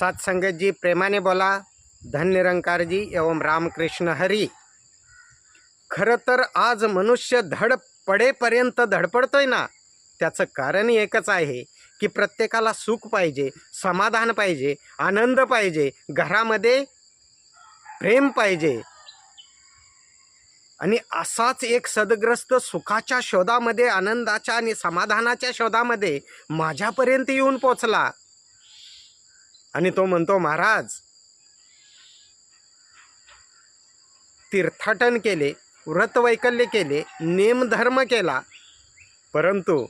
सत्संगत जी प्रेमाने बोला धन निरंकार एवं रामकृष्ण हरी. खरं तर आज मनुष्य धड पडेपर्यंत धडपडतोय ना? त्याचं कारण एकच आहे की प्रत्येकाला सुख पाहिजे समाधान पाहिजे आनंद पाहिजे घरामध्ये प्रेम पाहिजे. आणि असाच एक सदग्रस्त सुखाच्या शोधामध्ये आनंदाच्या आणि समाधानाच्या शोधामध्ये माझ्यापर्यंत येऊन पोचला. आणि तो म्हणतो महाराज. तीर्थाटन केले व्रतवैकल्य केले नेमधर्म केला. परंतु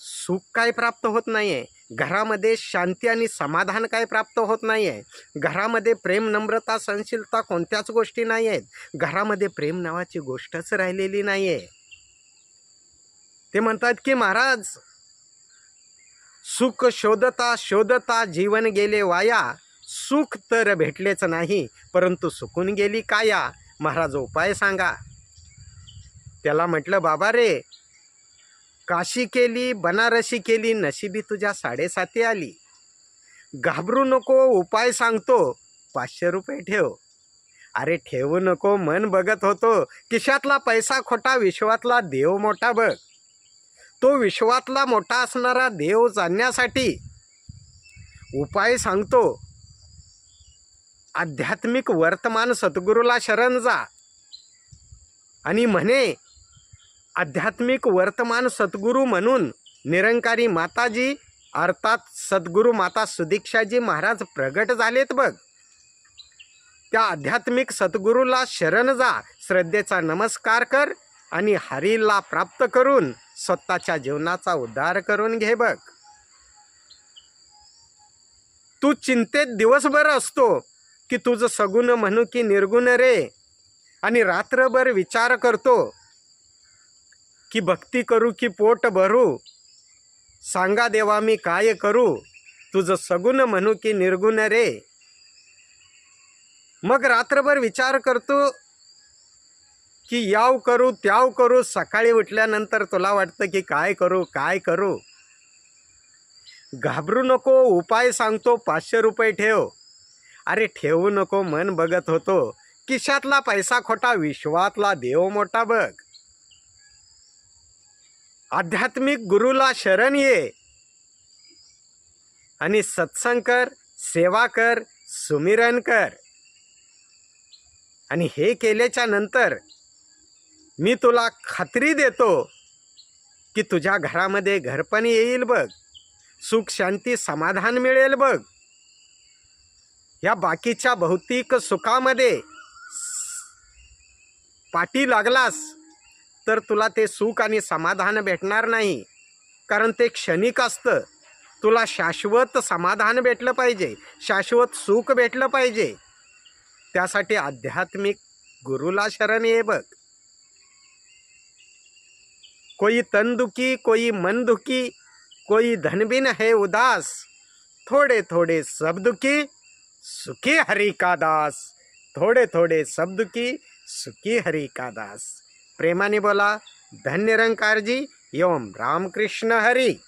सुख काय प्राप्त होत नाही आहे घरामध्ये शांती आणि समाधान काय प्राप्त होत नाही आहे घरामध्ये प्रेम नम्रता सहनशीलता कोणत्याच गोष्टी नाही आहेत घरामध्ये प्रेम नावाची गोष्टच राहिलेली नाही आहे ते म्हणतात की महाराज सुख शोधता शोधता जीवन गेले वाया. सुख तर भेटलेच नाही परंतु सुकून गेली काया. महाराज उपाय सांगा. त्याला म्हटलं बाबा रे काशी केली बनारसी केली नशिबी तुझ्या साडेसाती आली. घाबरू नको उपाय सांगतो पाचशे रुपये ठेव. अरे ठेवू नको मन बघत होतो. किशातला पैसा खोटा विश्वातला देव मोठा बघ. तो विश्वातला मोठा असणारा देव जाणण्यासाठी उपाय सांगतो. आध्यात्मिक वर्तमान सद्गुरूला शरण जा. आणि म्हणे आध्यात्मिक वर्तमान सद्गुरू म्हणून निरंकारी माताजी अर्थात सद्गुरू माता सुदीक्षाजी महाराज प्रगट झालेत बघ. त्या आध्यात्मिक सद्गुरूला शरण जा श्रद्धेचा नमस्कार कर आणि हरीला प्राप्त करून स्वतःच्या जीवनाचा उद्धार करून घे बघ. तू चिंतेत दिवसभर असतो की तुझं सगुण म्हणू की निर्गुण रे आणि रात्रभर विचार करतो की भक्ती करू की पोट भरू. सांगा देवा मी काय करू? तुझं सगुण म्हणू की निर्गुण रे. मग रात्रभर विचार करतो की याव करू त्याव करू सकाळी उठल्यानंतर तुला वाटतं की काय करू काय करू? घाबरू नको उपाय सांगतो पाचशे रुपये ठेव. अरे ठेवू नको मन बघत होतो. किशातला पैसा खोटा विश्वातला देव मोठा बघ. आध्यात्मिक गुरुला शरण ये. आणि सत्संग कर सेवा कर सुमिरन कर. आणि हे केल्याच्यानंतर मी तुला खात्री देतो की तुझ्या घरामध्ये घरपण येईल बघ. सुख शांती समाधान मिळेल बघ. या बाकीच्या भौतिक सुखामध्ये पाठी लागलास तर तुला ते सुख आणि समाधान भेटणार नाही. कारण ते क्षणिक असतं. तुला शाश्वत समाधान भेटलं पाहिजे. शाश्वत सुख भेटलं पाहिजे. त्यासाठी आध्यात्मिक गुरुला शरण ये बघ. कोई तन दुखी, कोई मन दुखी, कोई धनबिन है उदास। थोड़े थोड़े सब दुखी, सुखी हरि का दास। थोडे थोडे सब दुखी, सुखी हरि का दास। प्रेमा ने बोला, धन्य रंकार निरंकारजी एवं रामकृष्ण हरी।